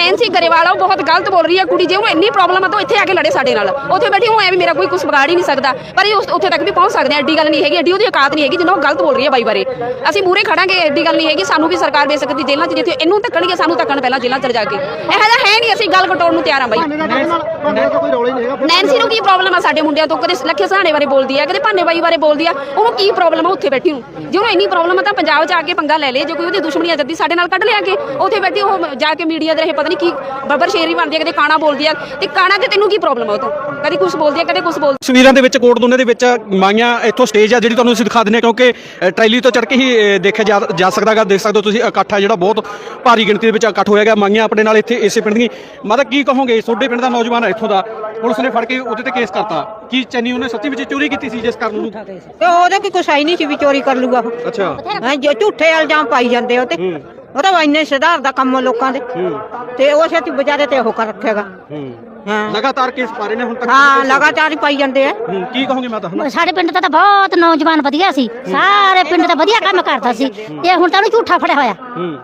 Nancy Grewal ਉਹ ਬਹੁਤ ਗਲਤ ਬੋਲ ਰਹੀ ਹੈ ਕੁੜੀ ਜੇ ਉਹਨੂੰ ਇੰਨੀ ਪ੍ਰੋਬਲਮ ਆ ਤਾਂ ਉਹ ਇੱਥੇ ਆ ਕੇ ਲੜੇ ਸਾਡੇ ਨਾਲ। ਉੱਥੇ ਬੈਠੀ ਹੋਇਆ ਵੀ ਮੇਰਾ ਕੋਈ ਕੁਝ ਵਿਗਾੜ ਹੀ ਨਹੀਂ ਸਕਦਾ। ਪਰ ਇਹ ਉਸ- ਉੱਥੇ ਤੱਕ ਵੀ ਪਹੁੰਚ ਸਕਦੇ ਆ ਐਡੀ ਗੱਲ ਨਹੀਂ ਹੈਗੀ ਐਡੀ ਉਹਦੀ ਔਕਾਤ ਨਹੀਂ ਹੈਗੀ ਜਿੰਨਾ ਉਹ ਗਲਤ ਬੋਲ ਰਹੀ ਹੈ ਬਾਈ ਬਾਰੇ। ਅਸੀਂ ਮੂਰੇ ਖੜਾਂਗੇ ਐਡੀ ਗੱਲ ਨਹੀਂ ਹੈਗੀ ਸਾਨੂੰ ਵੀ ਸਰਕਾਰ ਦੇ ਸਕਦੀ ਜੇਲ੍ਹਾਂ 'ਚ ਜਿੱਥੇ ਇਹਨੂੰ ਧੱਕਣਗੇ ਸਾਨੂੰ ਧੱਕਣ ਪਹਿਲਾਂ ਜੇਲ੍ਹਾਂ 'ਚ ਜਾ ਕੇ। ਇਹੋ ਜਿਹਾ ਹੈ ਨਹੀਂ ਅਸੀਂ ਗੱਲ ਕਟਾਉਣ ਨੂੰ ਤਿਆਰ ਆ ਬਾਈ। ਨੈਂਸੀ ਨੂੰ ਕੀ ਪ੍ਰੋਬਲਮ ਆ ਸਾਡੇ ਮੁੰਡਿਆਂ ਤੋਂ? ਕਦੇ ਲੱਖੇ ਸਹਾਣੇ ਬਾਰੇ ਬੋਲਦੀ ਆ ਕਦੇ ਭਾਨੇ ਬਾਈ ਬਾਰੇ ਬੋਲਦੀ ਆ। ਉਹਨੂੰ ਕੀ ਪ੍ਰੋਬਲਮ ਆ ਉੱਥੇ ਬੈਠੀ ਨੂੰ? ਜੇ ਉਹਨੂੰ ਇੰਨੀ ਪ੍ਰੋਬਲਮ ਆ ਤਾਂ ਪੰਜਾਬ 'ਚ ਆ ਕੇ ਪੰਗਾ ਲੈ ਲੇ ਜੇ ਕੋਈ ਉਹਦੀ ਦੁਸ਼ਮਣੀ ਆ ਜੱਦੀ ਸਾਡੇ ਨਾਲ ਕੱਢ ਲਿਆ ਕੇ ਉੱਥੇ ਬੈਠੀ ਉਹ ਜਾ ਕੇ ਮੀਡੀਆ ਦੇ ਰਹੇ ਪਤਾ ਨਹੀਂ ਕੀ ਬੱਬਰ ਸ਼ੇਰੀ ਬਣਦੀ ਆ ਕਦੇ ਕਾਣਾ ਬੋਲਦੀ ਆ ਤੇ ਕਾਣਾ ਤੇ ਤੈਨੂੰ ਕੀ ਪ੍ਰੋਬਲਮ ਆ ਉਹ ਤੋਂ ਕਦੀ ਕੁਝ ਬੋਲਦੀ ਆ ਕਦੇ ਕੁਝ ਬੋਲਦੀ ਤਸਵੀਰਾਂ ਦੇ ਵਿੱਚ ਕੋਟ ਦੋਨੇ ਦੇ ਵਿੱਚ ਮਾਈਆਂ ਇੱਥੋਂ ਸਟੇਜ ਆ ਜਿਹੜੀ ਤੁਹਾਨੂੰ ਅਸੀਂ ਦਿਖਾ ਦਿੰਦੇ ਹਾਂ ਕਿਉਂਕਿ ਅ, ਟਰੈਲੀ ਤੋਂ ਚੜ ਕੇ ਹੀ ਅ, ਦੇਖਿਆ ਜਾ ਜਾ ਸਕਦਾਗਾ ਦੇਖ ਸਕਦੇ ਹੋ ਤੁਸੀਂ ਇਕੱਠ ਆ ਜਿਹੜਾ ਬਹੁਤ ਭਾਰੀ ਗਿਣਤੀ ਦੇ ਵਿੱਚ ਇਕੱਠ ਹੋਇਆ ਗਿਆ ਮਾਈਆਂ ਆਪਣੇ ਨਾਲ ਇੱਥੇ ਇਸੇ ਪਿੰਡ ਦੀ ਮਾਤਾ ਕੀ ਕਹੋਗੇ? ਤੁਹਾਡੇ ਪਿੰਡ ਦਾ ਨੌਜਵਾਨ ਹੈ ਇੱਥੋਂ ਦਾ ਪੁਲਿਸ ਨੇ ਫੜ ਕੇ ਉਹਦੇ ਤੇ ਕੇਸ ਕਰਤਾ। ਕੀ ਚੈਨੀ ਉਹਨੇ ਸੱਚੀ ਵਿੱਚ ਚੋਰੀ ਕੀਤੀ ਸੀ ਜਿਸ ਕਾਰਨ ਉਹਨੂੰ? ਤੇ ਉਹਦੇ ਕੋਈ ਕੁਛ ਹੈ ਨਹੀਂ ਸੀ ਵੀ ਚੋਰੀ ਕਰ ਲੂਗਾ ਉਹ। ਅੱਛਾ। ਹੈਂ, ਜੋ ਝੂਠੇ ਇਲਜ਼ਾਮ ਪਾਈ ਜਾਂਦੇ ਉਹ ਤੇ। ਹੂੰ। ਉਹ ਤਾਂ ਇੰਨੇ ਸੁਧਾਰ ਦਾ ਕੰਮ ਆ ਲੋਕਾਂ ਦੇ। ਹੂੰ। ਤੇ ਉਹ ਛੇਤੀ ਵਿਚਾਰੇ ਤੇ ਉਹ ਕਰ ਰੱਖੇਗਾ। ਹੂੰ। ਹਾਂ। ਲਗਾਤਾਰ ਕੇਸ ਪਾ ਰਹੇ ਨੇ ਹੁਣ ਤੱਕ। ਹਾਂ ਲਗਾਤਾਰ ਹੀ ਪਾਈ ਜਾਂਦੇ ਆ। ਹੂੰ, ਕੀ ਕਹੋਗੇ ਮਾਤਾ ਹੁਣ ਸਾਡੇ ਪਿੰਡ ਦਾ ਤਾਂ ਬਹੁਤ ਨੌਜਵਾਨ ਵਧੀਆ ਸੀ। ਸਾਰੇ ਪਿੰਡ ਦਾ ਵਧੀਆ ਕੰਮ ਕਰਦਾ ਸੀ। ਤੇ ਹੁਣ ਤਾਂ ਉਹਨੂੰ ਝੂਠਾ ਫੜਿਆ ਹੋਇਆ। ਹੂੰ।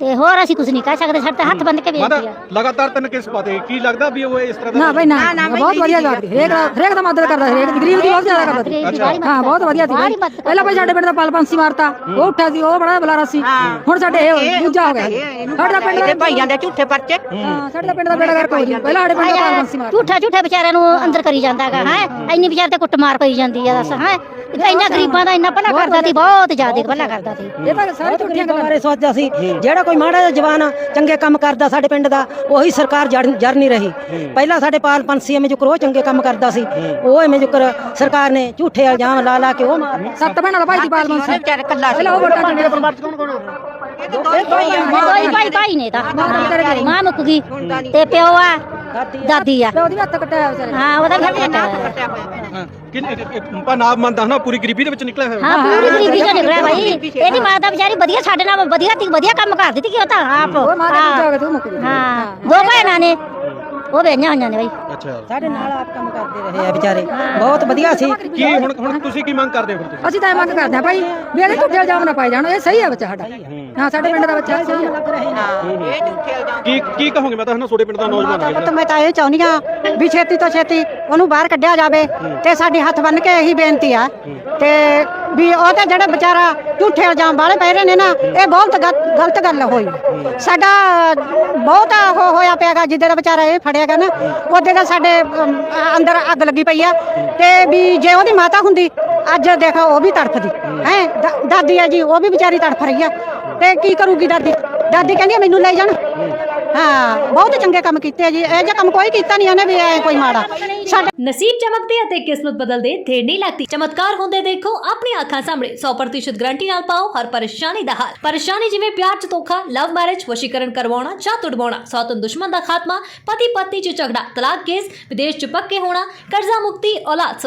ਤੇ ਹੋਰ ਅਸੀਂ ਕੁਝ ਨਹੀਂ ਕਹਿ ਸਕਦੇ ਸਾਡੇ ਤਾਂ ਹੱਥ ਬੰਨ ਕੇ ਮਾਤਾ ਬੇਨਤੀ ਆ ਲਗਾਤਾਰ ਤਿੰਨ ਕੇਸ ਪਾਤੇ? ਕੀ ਲੱਗਦਾ ਵੀ ਉਹ ਇਸ ਤਰ੍ਹਾਂ ਦਾ ਨਾ ਬਈ ਨਾ ਬਹੁਤ ਵਧੀਆ ਹਰੇਕ ਦਾ ਹਰੇਕ ਦਾ ਮਦਦ ਕਰਦਾ ਹਰੇਕ ਦੀ ਗਰੀਬ ਦੀ ਬਹੁਤ ਜ਼ਿਆਦਾ ਕਰਦਾ ਸੀ। ਗਰੀਬ ਦੀ ਅੱਛਾ। ਬਾਹਲੀ ਮਦਦ ਹਾਂ ਬਹੁਤ ਵਧੀਆ ਸੀ ਬਾਹਲੀ ਬਾਈ। ਮਦਦ ਕਰਦਾ। ਪਹਿਲਾਂ ਬਈ ਸਾਡੇ ਪਿੰਡ ਦਾ ਪਲਪੰਸੀ ਮਾਰਤਾ ਉਹ ਉੱਠਿਆ ਸੀ ਉਹ ਬੜਾ ਬੁਲਾਰਾ ਸੀ। ਹੁਣ ਸਾਡੇ ਇਹ ਦੂਜਾ ਹੋ ਗਿਆ। ਸਾਡੇ ਦਾ ਪਿੰਡ ਦਾ ਪਾਈ ਜਾਂਦੇ ਆ ਝੂਠੇ ਪਰਚੇ। ਹਾਂ। ਸਾਡੇ ਦਾ ਪਿੰਡ ਦਾ ਬੇੜਾ ਗਰਕ ਹੋ ਗਿਆ ਪਹਿਲਾਂ ਸਾਡੇ ਪਿੰਡ ਦਾ ਪਲਪੰਸੀ ਮਾਰਤਾ। ਝੂਠਾ ਝੂਠਾ ਵਿਚਾਰਿਆਂ ਨੂੰ ਅੰਦਰ ਕਰੀ ਜਾਂਦਾਗਾ ਹੈ? ਇੰਨੀ ਵਿਚਾਰ ਤੇ ਕੁੱਟਮਾਰ ਪਈ ਜਾਂਦੀ ਆ ਦੱਸ ਹੈ? ਇੰਨਾ ਗਰੀਬਾਂ ਦਾ ਇੰਨਾ ਭਲਾ ਕਰਦਾ ਸੀ ਬਹੁਤ ਜ਼ਿਆਦਾ ਭਲਾ ਕਰਦਾ ਸੀ। ਇਹ ਤਾਂ ਸਾਰੇ ਝੂਠੀਆਂ ਗੱਲਾਂ। ਬਾਰੇ ਸੋਚਦਾ ਸੀ ਜਿਹੜਾ ਕੋਈ ਮਾੜਾ ਜਿਹਾ ਜਵਾਨ ਚੰਗੇ ਕੰਮ ਕਰਦਾ ਸਾਡੇ ਪਿੰਡ ਦਾ ਉਹੀ ਸਰਕਾਰ ਜੜ ਜਰ ਨਹੀਂ ਰਹੀ। ਪਹਿਲਾਂ ਸਾਡੇ ਪਾਲ ਪੰਛੀ ਐਵੇਂ ਜੁਕਰ ਉਹ ਚੰਗੇ ਕੰਮ ਕਰਦਾ ਸੀ ਉਹ ਐਵੇਂ ਜੁਕਰ ਸਰਕਾਰ ਨੇ ਝੂਠੇ ਇਲਜ਼ਾਮ ਲਾ ਲਾ ਕੇ ਉਹ ਮਾਰ ਸੱਤ ਭੈਣਾਂ ਦਾ ਭਾਈ ਦੀ ਪਲਪੰਸੀ ਵਿਚਾਰੇ ਕੱਲਾ ਸੀ ਪਹਿਲਾਂ ਉਹ ਵੋਟਾਂ ਚੰਗੇ ਪਰਿਵਾਰ ਚ ਕੌਣ ਕੌਣ ਆ? ਦੋਈ ਭਾਈ ਭਾਈ ਨੇ ਤਾਂ। ਮਾਂ ਮੁੱਕ ਗਈ। ਤੇ ਪਿਓ ਆ ਦਾਦੀ ਆ। ਉਹਦੀ ਵੀ ਹੱਥ ਕੱਟਿਆ ਹੋਇਆ ਵਿਚਾਰੇ ਹਾਂ ਉਹਦਾ ਵੀ ਹੱਥ ਕੱਟਿਆ ਹੋਇਆ। ਹਾਂ ਕਿੰਨੇ ਪਾ ਨਾਮ ਮੰਨਦਾ ਹਨਾ ਪੂਰੀ ਗਰੀਬੀ ਦੇ ਵਿੱਚ ਨਿਕਲਿਆ ਹੋਇਆ। ਹਾਂ ਪੂਰੀ ਗਰੀਬੀ ਚੋਂ ਨਿਕਲਿਆ ਭਾਈ। ਇਹਦੀ ਮਾਤਾ ਵਿਚਾਰੀ ਵਧੀਆ ਸਾਡੇ ਨਾਲ ਵਧੀਆ ਤੀ ਵਧੀਆ ਕੰਮ ਕਰਦੀ ਤੀ ਕਿ ਉਹ ਤਾਂ ਆਪ? ਉਹ ਹਾਂ। ਦੋ ਭੈਣਾਂ ਨੇ। ਵੇਈਆਂ ਹੋਈਆਂ ਨੇ ਅੱਛਾ। ਸਾਡੇ ਨਾਲ ਆਪ ਕੰਮ ਕਰਦੇ ਰਹੇ ਆ ਵਿਚਾਰੇ। ਬਹੁਤ ਵਧੀਆ ਸੀ। ਕੀ ਹੁਣ ਹੁਣ ਤੁਸੀਂ ਕੀ ਮੰਗ ਕਰਦੇ ਹੋ ਫਿਰ ਤੁਸੀਂ? ਅਸੀਂ ਤਾਂ ਇਹ ਮੰਗ ਕਰਦੇ ਹਾਂ ਭਾਈ ਵੀ ਇਹਦੇ ਝੂਠੇ ਇਲਜ਼ਾਮ ਨਾ ਪਾਏ ਜਾਣ ਇਹ ਸਹੀ ਹੈ ਬੱਚਾ ਸਾਡਾ। ਹਾਂ। ਸਾਡੇ ਪਿੰਡ ਦਾ ਬੱਚਾ ਸਹੀ ਹੈ। ਇਹ ਝੂਠੇ ਇਲਜ਼ਾਮ ਕੀ ਕੀ ਕਹੋਗੇ? ਮੈਂ ਤਾਂ ਹਨਾ ਤੁਹਾਡੇ ਪਿੰਡ ਦਾ ਨੌਜਵਾਨ ਹੈ ਪੁੱਤ ਮੈਂ ਤਾਂ ਇਹ ਚਾਹੁੰਦੀ ਆ ਵੀ ਛੇਤੀ ਤੋਂ ਛੇਤੀ ਉਹਨੂੰ ਬਾਹਰ ਕੱਢਿਆ ਜਾਵੇ ਤੇ ਸਾਡੇ ਹੱਥ ਬੰਨ ਕੇ ਇਹੀ ਬੇਨਤੀ ਆ। ਤੇ ਵੀ ਉਹ ਤਾਂ ਜਿਹੜਾ ਵਿਚਾਰਾ ਝੂਠੇ ਇਲਜ਼ਾਮ ਵਾਲੇ ਪੈ ਰਹੇ ਨੇ ਨਾ ਇਹ ਬਹੁਤ ਗਲ- ਗਲਤ ਗੱਲ ਹੋਈ। ਸਾਡਾ ਬਹੁਤ ਉਹ ਹੋਇਆ ਪਿਆਗਾ ਜਿੱਦੇ ਦਾ ਵਿਚਾਰਾ ਇਹ ਫੜਿਆਗਾ ਨਾ ਉਹਦੇ ਦਾ ਸਾਡੇ ਅਮ, ਅੰਦਰ ਅੱਗ ਲੱਗੀ ਪਈ ਆ। ਤੇ ਵੀ ਜੇ ਉਹਦੀ ਮਾਤਾ ਹੁੰਦੀ ਅੱਜ ਦੇਖੋ ਉਹ ਵੀ ਤੜਫਦੀ। ਹੈ ਦਾਦੀ ਆ ਜੀ ਉਹ ਵੀ ਵਿਚਾਰੀ ਤੜਫ ਰਹੀ ਆ। ਤੇ ਕੀ ਕਰੂਗੀ ਦਾਦੀ? ਦਾਦੀ ਕਹਿੰਦੀ ਆ, ਮੈਨੂੰ ਲੈ ਜਾਣ। ਹਾਂ, ਬਹੁਤ ਚੰਗੇ ਕੰਮ ਕੀਤੇ ਜੀ। ਇਹ ਜਿਹਾ ਕੰਮ ਕੋਈ ਕੀਤਾ ਨਹੀਂ ਉਹਨੇ ਵੀ ਐ ਕੋਈ ਮਾੜਾ। ਸਾਡਾ ਨਸੀਬ ਚਮਕਦੇ ਅਤੇ ਕਿਸਮਤ ਬਦਲਦੇ ਦੇਰ ਨਹੀਂ ਲੱਗਦੀ। ਚਮਤਕਾਰ ਹੁੰਦੇ ਦੇਖੋ ਆਪਣੀ ਅੱਖਾਂ ਸਾਹਮਣੇ। 100% ਗਰੰਟੀ ਨਾਲ ਪਾਓ ਹਰ ਪਰੇਸ਼ਾਨੀ ਦਾ ਹੱਲ। ਪਰੇਸ਼ਾਨੀ ਜਿਵੇਂ ਪਿਆਰ ਚ ਧੋਖਾ ਲਵ ਮੈਰਿਜ ਵਸ਼ੀਕਰਨ ਕਰਵਾਉਣਾ ਜਾਂ ਤੁੜਵਾਉਣਾ। ਸੌਤਨ ਦੁਸ਼ਮਣ ਦਾ ਖਾਤਮਾ ਪਤੀ ਪਤਨੀ ਚ ਝਗੜਾ, ਤਲਾਕ ਕੇਸ, ਵਿਦੇਸ਼ ਚ ਪੱਕੇ ਹੋਣਾ, ਕਰਜ਼ਾ ਮੁਕਤੀ, ਔਲਾਦ